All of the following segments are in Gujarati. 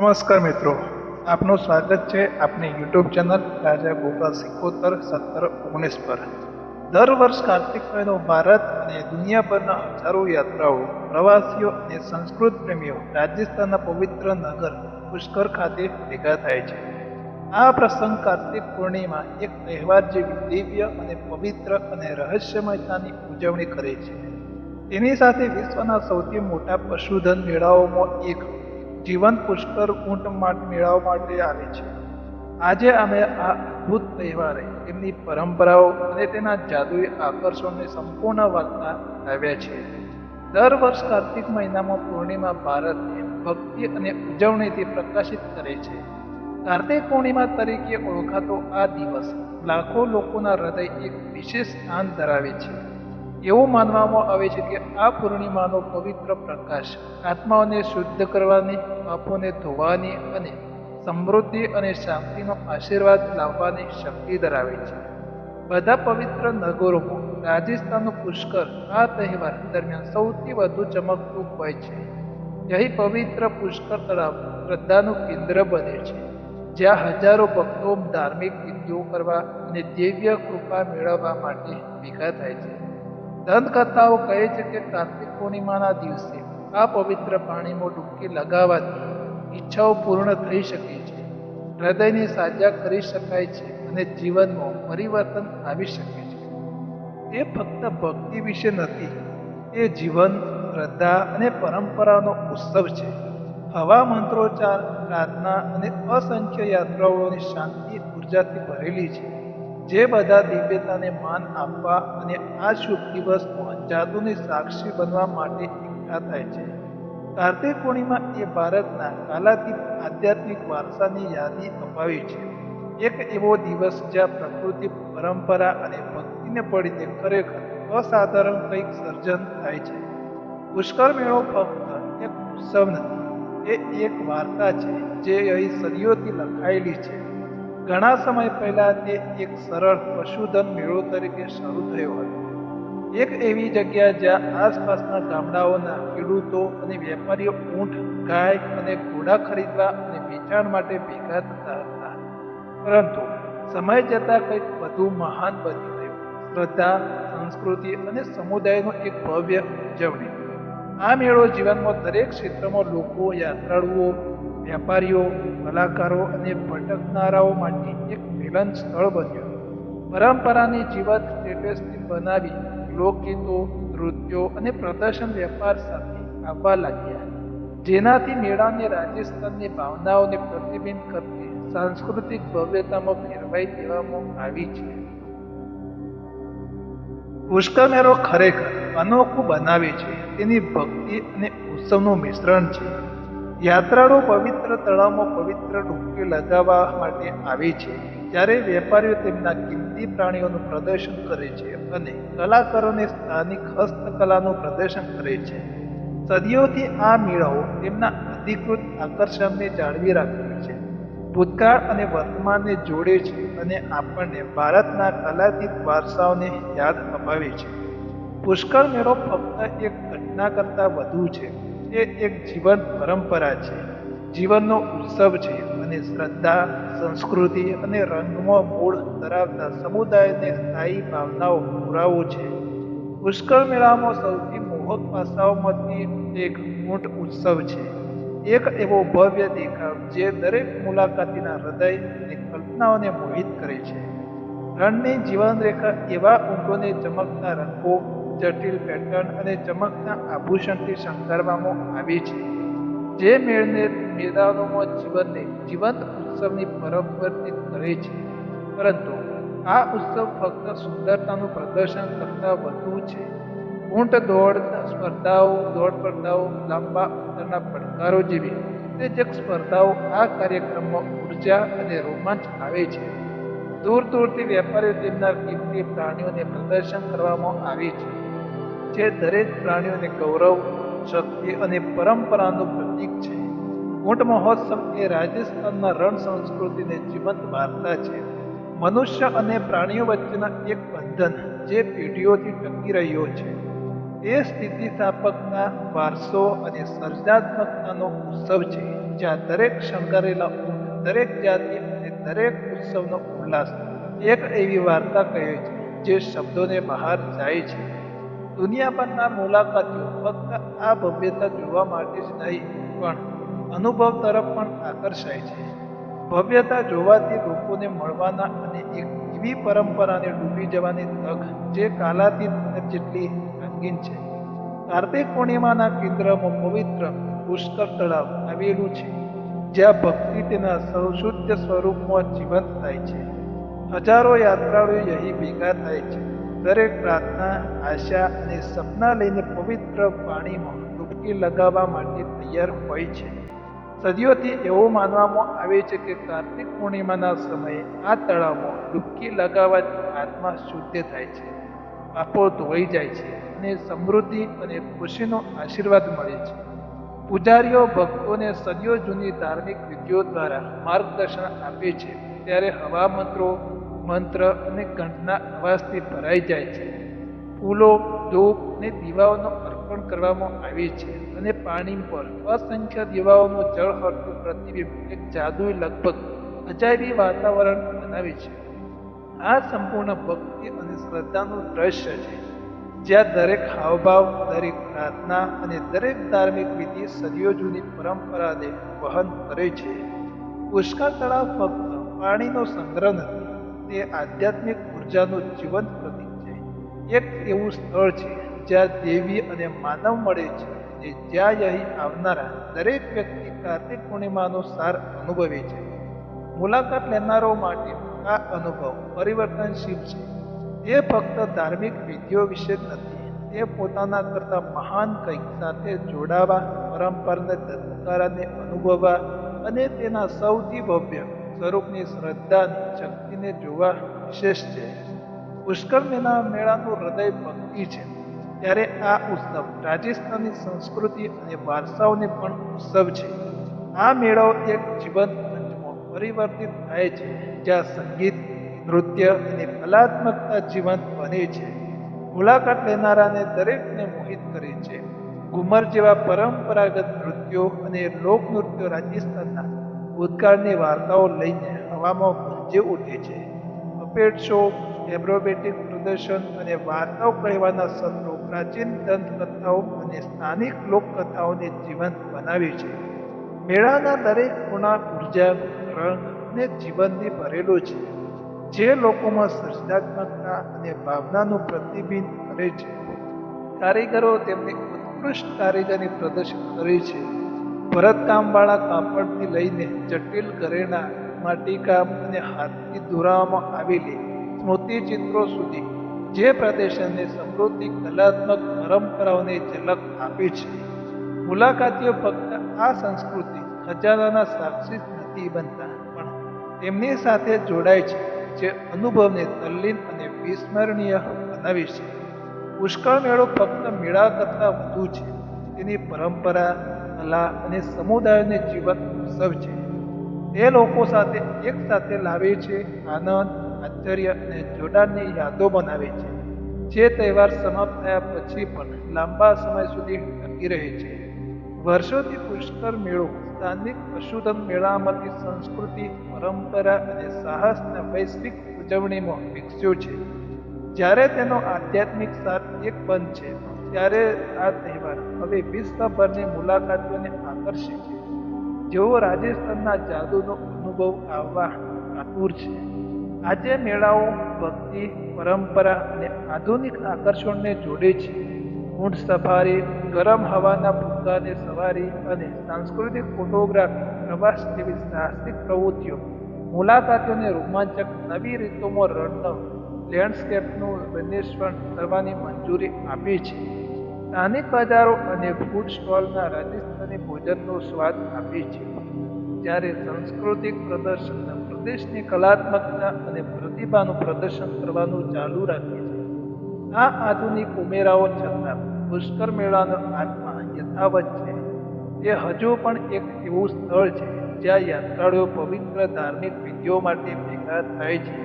નમસ્કાર મિત્રો, આપનું સ્વાગત છે આપની યુટ્યુબ ચેનલ રાજા ગોપાલ સિકોતર સત્તર ઓગણીસ પર. દર વર્ષ કાર્તિક મહિનો ભારત અને દુનિયાભરના હજારો યાત્રાઓ, પ્રવાસીઓ અને સંસ્કૃત પ્રેમીઓ રાજસ્થાનના પવિત્ર નગર પુષ્કર ખાતે ભેગા થાય છે. આ પ્રસંગ કાર્તિક પૂર્ણિમા એક તહેવાર જેવી દિવ્ય અને પવિત્ર અને રહસ્યમયતાની ઉજવણી કરે છે. તેની સાથે વિશ્વના સૌથી મોટા પશુધન મેળાઓમાં એક જીવન પુષ્કર ઊંટ મેળાઓ માટે આવે છે. આજે અમે આ અદ્ભુત તહેવારે તેમની પરંપરાઓ અને તેના જાદુઈ આકર્ષણને સંપૂર્ણ વાર્તા આવ્યા છે. દર વર્ષ કાર્તિક મહિનામાં પૂર્ણિમા ભારતને ભક્તિ અને ઉજવણીથી પ્રકાશિત કરે છે. કાર્તિક પૂર્ણિમા તરીકે ઓળખાતો આ દિવસ લાખો લોકોના હૃદય એક વિશેષ સ્થાન ધરાવે છે. એવું માનવામાં આવે છે કે આ પૂર્ણિમાનો પવિત્ર પ્રકાશ આત્માઓને શુદ્ધ કરવાની, પાપોને ધોવાની અને સમૃદ્ધિ અને શાંતિનો આશીર્વાદ લાવવાની શક્તિ ધરાવે છે. બધા પવિત્ર નગરોમાં રાજસ્થાનનું પુષ્કર આ તહેવાર દરમિયાન સૌથી વધુ ચમકતું હોય છે. અહીં પવિત્ર પુષ્કર તળાવ શ્રદ્ધાનું કેન્દ્ર બને છે. જ્યાં હજારો ભક્તો ધાર્મિક વિધિઓ કરવા અને દિવ્ય કૃપા મેળવવા માટે ભેગા થાય છે. દંતકથાઓ કહે છે કે કાર્તિક પૂર્ણિમાના દિવસે આ પવિત્ર પાણીમાં ડૂબકી લગાવવાથી ઈચ્છાઓ પૂર્ણ થઈ શકે છે. હૃદયને સાજા કરી શકાય છે અને જીવનમાં પરિવર્તન આવી શકે છે. તે ફક્ત ભક્તિ વિશે નથી, તે જીવન, શ્રદ્ધા અને પરંપરાનો ઉત્સવ છે. હવા મંત્રોચ્ચાર, પ્રાર્થના અને અસંખ્ય યાત્રાઓની શાંતિ, ઉર્જાથી ભરેલી છે. જે બધા દિવ્યતાને માન આપવા અને આ શુભ દિવસમાં જાદુની સાક્ષી બનવા માટે એકઠા થાય છે. કાર્તિક પૂર્ણિમા એ ભારતના કાલાતીત આધ્યાત્મિક વારસાની યાદી અપાવી છે. એક એવો દિવસ જ્યાં પ્રકૃતિ, પરંપરા અને ભક્તિને પડીને ખરેખર અસાધારણ કંઈક સર્જન થાય છે. પુષ્કર મેળો ફક્ત એક ઉત્સવ નથી, એ એક વાર્તા છે જે અહીં સદીઓથી લખાયેલી છે. ઘણા સમય પહેલા તે એક સરળ પશુધન મેળો તરીકે શરૂ થયો હતો. એક એવી જગ્યા જ્યાં આસપાસના ગામડાઓના ખેડૂતો અને વેપારીઓ ઊંટ, ગાય અને ઘોડા ખરીદવા અને વેચાણ માટે ભેગા થતા હતા. પરંતુ સમય જતાં કંઈક વધુ મહાન બની ગયું. શ્રદ્ધા, સંસ્કૃતિ અને સમુદાયનો એક ભવ્ય ઉજવણી. આ મેળો જીવનમાં દરેક ક્ષેત્રમાં લોકો યાત્રાળુઓ વેપારીઓ, કલાકારો અને ભટકનારાઓ માટે એક મિલન સ્થળ બન્યું. પરંપરાની જીવંત સ્ટેટસથી બનાવી લોકગીતો, નૃત્યો અને પ્રદર્શન વેપાર સાથે આવવા લાગ્યા. જેનાથી મેળાને રાજસ્થાનની ભાવનાઓને પ્રતિબિંબ કરતી સાંસ્કૃતિક ભવ્યતામાં ફેરવાઈ દેવામાં આવી છે. પુષ્કર મેળો ખરેખર અનોખું બનાવે છે. તેની ભક્તિ અને ઉત્સવનું મિશ્રણ છે. યાત્રાળુ પવિત્ર તળાવમાં પવિત્ર ડૂબકી લગાવવા માટે આવે છે જ્યારે વેપારીઓ તેમના કિંમતી પ્રાણીઓનું પ્રદર્શન કરે છે અને કલાકારોને સ્થાનિક હસ્તકલાનું પ્રદર્શન કરે છે. સદીઓથી આ મેળાઓ તેમના અધિકૃત આકર્ષણને જાળવી રાખે છે. ભૂતકાળ અને વર્તમાનને જોડે છે અને આપણને ભારતના કલાતીત વારસાઓને યાદ અપાવે છે. પુષ્કળ મેળો ફક્ત એક ઘટના કરતાં વધુ છે. તે એક જીવંત પરંપરા છે. જીવનનો ઉત્સવ છે અને શ્રદ્ધા, સંસ્કૃતિ અને રંગમાં મૂળ ધરાવતા સમુદાયને સ્થાયી ભાવનાઓ પુરાવો છે. પુષ્કળ મેળામાં સૌથી મોહક પાસાઓમાંથી એક ઊંટ ઉત્સવ છે. એક એવો ભવ્ય દેખાવ જે દરેક મુલાકાતીના હૃદય અને કલ્પનાઓને મોહિત કરે છે. રણની જીવનરેખા એવા ઊંટોને ચમકતા રંગો જટિલ પેટર્ન અને ચમકના આભૂષણથી શણગારવામાં આવી છે. જે મેળને મેદાનોમાં જીવનને જીવંત ઉત્સવની પરંપરિત કરે છે. પરંતુ આ ઉત્સવ ફક્ત સુંદરતાનું પ્રદર્શન કરતાં વધુ છે. ઊંટ દોડ, સ્પર્ધાઓ દોડ સ્પર્ધાઓ, લાંબા અંતરના પડકારો જેવી ઉત્તેજક સ્પર્ધાઓ આ કાર્યક્રમમાં ઊર્જા અને રોમાંચ આવે છે. દૂર દૂરથી વેપારીઓ તેમના કિંમતી પ્રાણીઓને પ્રદર્શન કરવામાં આવે છે. જે દરેક પ્રાણીઓને ગૌરવ, શક્તિ અને પરંપરાનું પ્રતીક છે. ઊંટ મહોત્સવ એ રાજસ્થાનના રણ સંસ્કૃતિને જીવંત વાર્તા છે. મનુષ્ય અને પ્રાણીઓ વચ્ચેના એક બંધન જે પેઢીઓથી ટકી રહ્યો છે. એ સ્થિતિસ્થાપકના વારસો અને સર્જનાત્મકતાનો ઉત્સવ છે, જ્યાં દરેક શણગારેલા ઊંટ, દરેક જાતિ અને દરેક ઉત્સવનો ઉલ્લાસ એક એવી વાર્તા કહે છે, જે શબ્દોને બહાર જાય છે. દુનિયાભરના મુલાકાતીઓ ફક્ત આ ભવ્યતા જોવા માટે જ નહીં, પણ અનુભવ તરફ પણ આકર્ષાય છે. ભવ્યતા જોવાથી લોકોને મળવાના અને એક એવી પરંપરાને ડૂબી જવાની તક જે કાલાતીત જેટલી રંગીન છે. કાર્તિક પૂર્ણિમાના કેન્દ્રમાં પવિત્ર પુષ્કર તળાવ આવેલું છે, જ્યાં ભક્તિ તેના સૌશુદ્ધ સ્વરૂપમાં જીવંત થાય છે. હજારો યાત્રાળુઓ અહીં ભેગા થાય છે. દરેક પ્રાર્થના, આશા અને સપના લઈને પવિત્ર પાણીમાં ડૂબકી લગાવવા માટે તૈયાર હોય છે. સદીઓથી એવું માનવામાં આવે છે કે કાર્તિક પૂર્ણિમાના સમયે આ તળાવમાં ડૂબકી લગાવવાથી આત્મા શુદ્ધ થાય છે, પાપો ધોઈ જાય છે અને સમૃદ્ધિ અને ખુશીનો આશીર્વાદ મળે છે. પૂજારીઓ ભક્તોને સદીઓ જૂની ધાર્મિક વિધિઓ દ્વારા માર્ગદર્શન આપે છે. ત્યારે હવા મંત્રો મંત્ર અને ઘંટના અવાજથી ભરાઈ જાય છે. ફૂલો, ધૂપ અને દીવાઓનો અર્પણ કરવામાં આવે છે અને પાણી પર અસંખ્ય દીવાઓનું જળ હરતું પ્રતિબિંબ, એક જાદુઈ લગભગ અજાયબી વાતાવરણ બનાવે છે. આ સંપૂર્ણ ભક્તિ અને શ્રદ્ધાનું દ્રશ્ય છે. જ્યાં દરેક હાવભાવ, દરેક પ્રાર્થના અને દરેક ધાર્મિક વિધિ સદીઓ જૂની પરંપરાને વહન કરે છે. પુષ્કળ તળાવ ફક્ત પાણીનો સંગ્રહ નથી તે આધ્યાત્મિક ઉર્જાનું જીવંત પ્રતીક છે. એક એવું સ્થળ છે જ્યાં દેવી અને માનવ મળે છે, જે જ્યાં અહીં આવનારા દરેક વ્યક્તિ કાર્તિક પૂર્ણિમાનો સાર અનુભવે છે. મુલાકાત લેનારો માટે આ અનુભવ પરિવર્તનશીલ છે. તે ફક્ત ધાર્મિક વિધિઓ વિશે જ નથી, તે પોતાના કરતા મહાન કંઈક સાથે જોડાવા, પરંપરાને ધબકારાને અનુભવવા અને તેના સૌથી ભવ્ય સ્વરૂપની શ્રદ્ધાની શક્તિને જોવા વિશેષ છે. પુષ્કર મેળા મેળાનું હૃદય ભક્તિ છે. ત્યારે આ ઉત્સવ રાજસ્થાની સંસ્કૃતિ અને વારસાઓને પણ ઉત્સવ છે. આ મેળાઓ એક જીવંત મંચમાં પરિવર્તિત થાય છે, જ્યાં સંગીત, નૃત્ય અને કલાત્મકતા જીવંત બને છે. મુલાકાત લેનારાને દરેકને મોહિત કરે છે. ઘુમર જેવા પરંપરાગત નૃત્યો અને લોકનૃત્યો રાજસ્થાનના ભૂતકાળની વાર્તાઓ લઈને હવામાં ગુંજી ઉઠે છે. પપેટ શો એબ્રોબેટિક પ્રદર્શન અને વાર્તાઓ કહેવાના સત્રો પ્રાચીન દંતકથાઓ અને સ્થાનિક લોકકથાઓને જીવંત બનાવ્યું છે. મેળાના દરેક ખૂણા ઊર્જા, રંગ અને જીવનથી ભરેલો છે. જે લોકોમાં સર્જનાત્મકતા અને ભાવનાનું પ્રતિબિંબ કરે છે. કારીગરો તેમની ઉત્કૃષ્ટ કારીગરી પ્રદર્શન કરે છે. ભરતકામવાળા કાપડથી લઈને જટિલ ઘરેણા માટીકામ અને હાથથી દોરાવામાં આવેલી સ્મૃતિ ચિત્રો સુધી જે પ્રદેશને સમૃદ્ધિ, કલાત્મક પરંપરાઓને ઝલક આપે છે. મુલાકાતીઓ ફક્ત આ સંસ્કૃતિ ખજાનાના સાક્ષી નથી બનતા, પણ તેમની સાથે જોડાય છે, જે અનુભવને તલ્લીન અને વિસ્મરણીય બનાવે છે. પુષ્કળ મેળો ફક્ત મેળા કરતાં વધુ છે. તેની પરંપરા કલા અને સમુદાયને જીવંત ઉત્સવ છે. તે લોકો સાથે એક સાથે લાવે છે, આનંદ, આશ્ચર્ય અને જોડાણની યાદો બનાવે છે. જે તહેવાર સમાપ્ત થયા પછી પણ લાંબા સમય સુધી ટકી રહે છે. વર્ષોથી પુષ્કર મેળો, સ્થાનિક પશુધન મેળામાંથી સંસ્કૃતિ, પરંપરા અને સાહસના વૈશ્વિક ઉજવણીમાં વિકસ્યો છે. જ્યારે તેનો આધ્યાત્મિક સાર એક બંધ છે. ત્યારે આ તહેવાર હવે વિશ્વભરની મુલાકાતીઓને આકર્ષે છે. જેઓ રાજસ્થાનના જાદુનો અનુભવ આવવા આતુર છે. આજે મેળાઓ, ભક્તિ, પરંપરા અને આધુનિક આકર્ષણને જોડે છે. ઊંટ સફારી, ગરમ હવાના ફુગ્ગાની સવારી અને સાંસ્કૃતિક ફોટોગ્રાફી, પ્રવાસ જેવી સાહસિક પ્રવૃત્તિઓ, મુલાકાતીઓને રોમાંચક નવી રીતોમાં રણનો લેન્ડસ્કેપનું વિન્વેષણ કરવાની મંજૂરી આપે છે. સ્થાનિક બજારો અને ફૂડ સ્ટોલના રાજસ્થાની ભોજનનો સ્વાદ આપે છે. જ્યારે સાંસ્કૃતિક પ્રદર્શન પ્રદેશની કલાત્મકતા અને પ્રતિભાનું પ્રદર્શન કરવાનું ચાલુ રાખે છે. આ આધુનિક ઉમેરાઓ છતાં પુષ્કર મેળાનો આત્મા યથાવત છે. તે હજુ પણ એક એવું સ્થળ છે જ્યાં યાત્રાળુઓ પવિત્ર ધાર્મિક વિધિઓ માટે ભેગા થાય છે.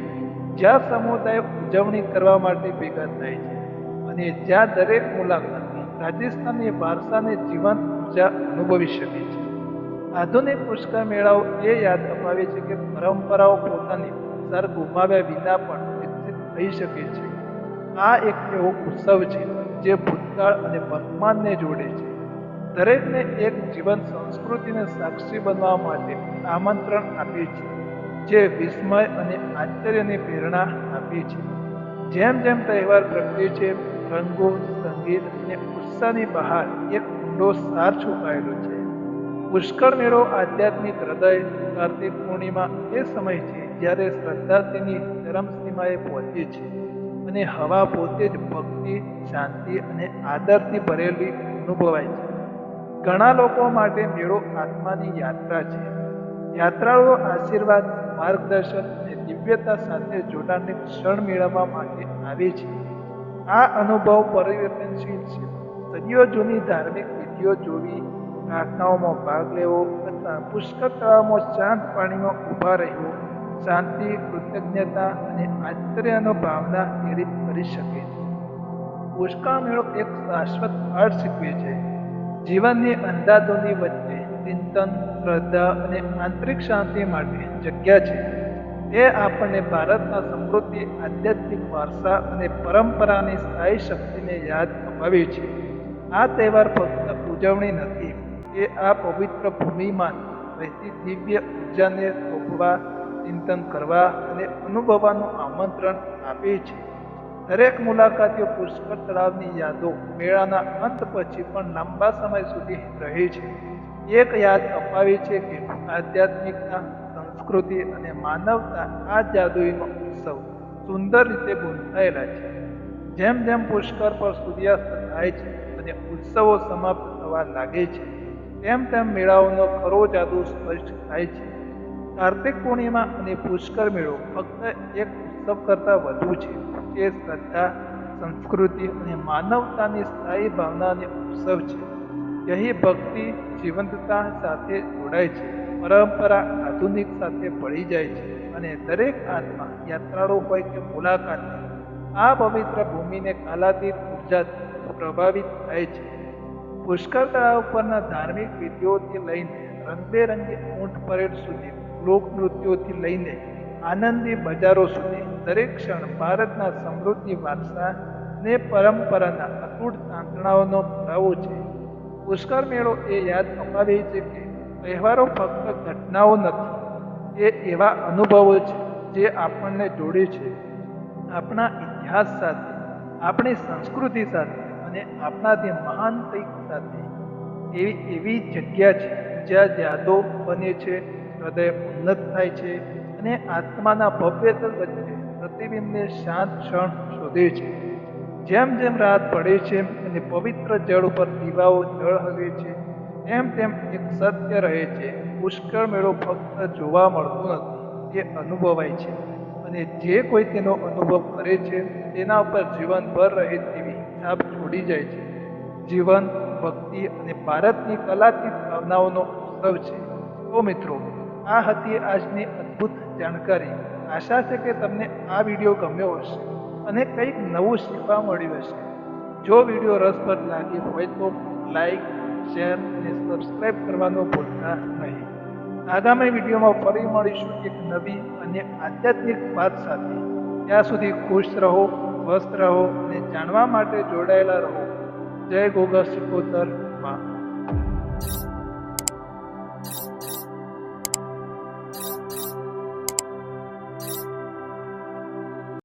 જ્યાં સમુદાય ઉજવણી કરવા માટે ભેગા થાય છે. અને જ્યાં દરેક મુલાકાતી રાજસ્થાની વારસાને જીવંત ઊર્જા અનુભવી શકે છે. આધુનિક પુષ્કર મેળાઓ એ યાદ અપાવે છે કે પરંપરાઓ પોતાની સર ગુમાવ્યા વિના પણ વિકસિત થઈ શકે છે. આ એક એવો ઉત્સવ છે જે ભૂતકાળ અને વર્તમાનને જોડે છે. દરેકને એક જીવન સંસ્કૃતિને સાક્ષી બનવા માટે આમંત્રણ આપે છે, જે વિસ્મય અને આશ્ચર્યની પ્રેરણા આપે છે. જેમ જેમ તહેવાર પ્રગટે છે રંગો, સંગીત અને ઉત્સાહની બહાર એક ઊંડો સાર છુપાયેલો છે. પુષ્કળ મેળો આધ્યાત્મિક હૃદય, કાર્તિક પૂર્ણિમા એ સમય છે જ્યારે શ્રદ્ધા તેની ચરમસીમાએ પહોંચે છે અને હવા પોતે જ ભક્તિ, શાંતિ અને આદરથી ભરેલી અનુભવાય છે. ઘણા લોકો માટે મેળો આત્માની યાત્રા છે. યાત્રાળુઓ આશીર્વાદ, માર્ગદર્શન અને દિવ્યતા સાથે જોડાણની ક્ષણ મેળવવા માટે આવે છે. આ અનુભવ પરિવર્તનશીલ છે. સદીઓ જૂની ધાર્મિક વિધિઓ જોવી, પ્રાર્થનાઓમાં ભાગ લેવો અથવા પુષ્કળ તળાવમાં શાંત પાણીમાં ઊભા રહેવું, શાંતિ, કૃતજ્ઞતા અને આશ્ચર્યનો ભાવના પ્રેરિત કરી શકે છે. પુષ્કળ મેળો એક શાશ્વત અર્થ શીખવે છે. જીવનની અંધાધોની વચ્ચે ચિંતન, શ્રદ્ધા અને આંતરિક શાંતિ માટે જગ્યા છે. એ આપણને ભારતના સમૃદ્ધિ, આધ્યાત્મિક વારસા અને પરંપરાની સ્થાયી શક્તિને યાદ અપાવી છે. આ તહેવાર ફક્ત ઉજવણી નથી, એ આ પવિત્ર ભૂમિમાં રહેતી દિવ્ય ઉર્જાને થોપવા ચિંતન કરવા અને અનુભવવાનું આમંત્રણ આપે છે. દરેક મુલાકાતીઓ પુષ્કર તળાવની યાદો મેળાના અંત પછી પણ લાંબા સમય સુધી રહે છે. એક યાદ અપાવે છે કે આધ્યાત્મિકતા સંસ્કૃતિ અને માનવતા આ જાદુઈનો ઉત્સવ સુંદર રીતે ગૂંથાયેલા છે. જેમ જેમ પુષ્કર પર સૂર્યાસ્ત થાય છે અને ઉત્સવો સમાપ્ત થવા લાગે છે, તેમ તેમ મેળાઓનો ખરો જાદુ સ્પષ્ટ થાય છે. કાર્તિક પૂર્ણિમા અને પુષ્કર મેળો ફક્ત એક ઉત્સવ કરતાં વધુ છે તે શ્રદ્ધા, સંસ્કૃતિ અને માનવતાની સ્થાયી ભાવનાની ઉત્સવ છે. અહીં ભક્તિ, જીવંતતા સાથે જોડાય છે. પરંપરા આધુનિક સાથે ભળી જાય છે અને દરેક આત્મા યાત્રાળુ હોય કે મુલાકાતી આ પવિત્ર ભૂમિને કાલાતીત ઉર્જાથી પ્રભાવિત થાય છે. પુષ્કર તળાવ પરના ધાર્મિક વિધિઓથી લઈને રંગબેરંગી ઊંટ પરેડ સુધી લોકનૃત્યોથી લઈને આનંદી બજારો સુધી, દરેક ક્ષણ ભારતના સમૃદ્ધિ વારસા ને પરંપરાના અતૂટ તાંતણાઓનો પુરાવો છે. પુષ્કર મેળો એ યાદ અપાવે છે કે તહેવારો ફક્ત ઘટનાઓ નથી, એ એવા અનુભવો છે જે આપણને જોડે છે. આપણા ઇતિહાસ સાથે, આપણી સંસ્કૃતિ સાથે અને આપણાથી મહાન કંઈક સાથે. એવી એવી જગ્યા છે જ્યાં યાદો બને છે, હૃદય ઉન્નત થાય છે અને આત્માના ભવ્યતર વચ્ચે પ્રતિબિંબને શાંત ક્ષણ શોધે છે. જેમ જેમ રાત પડે છે અને પવિત્ર જળ ઉપર દીવાઓ જળ હવે છે તેમ તેમ એક સત્ય રહે છે. પુષ્કળ મેળો ફક્ત જોવા મળતો નથી તે અનુભવાય છે. અને જે કોઈ તેનો અનુભવ કરે છે, તેના ઉપર જીવનભર રહે તેવી છાપ છોડી જાય છે. જીવન, ભક્તિ અને ભારતની કલાત્મક ભાવનાઓનો ઉત્સવ છે. તો મિત્રો, આ હતી આજની અદ્ભુત જાણકારી. આશા છે કે તમને આ વીડિયો ગમ્યો હશે અને કંઈક નવું શીખવા મળ્યું હશે. જો વીડિયો રસપ્રદ લાગ્યો હોય તો લાઈક શેર અને સબસ્ક્રાઈબ કરવાનું ભૂલતા નહીં. આગામી વિડીયોમાં ફરી મળીશું એક નવી અને આધ્યાત્મિક વાત સાથે. ત્યાં સુધી ખુશ રહો, સ્વસ્થ રહો અને જાણવા માટે જોડાયેલા રહો. જય ગોગા સિકોતર.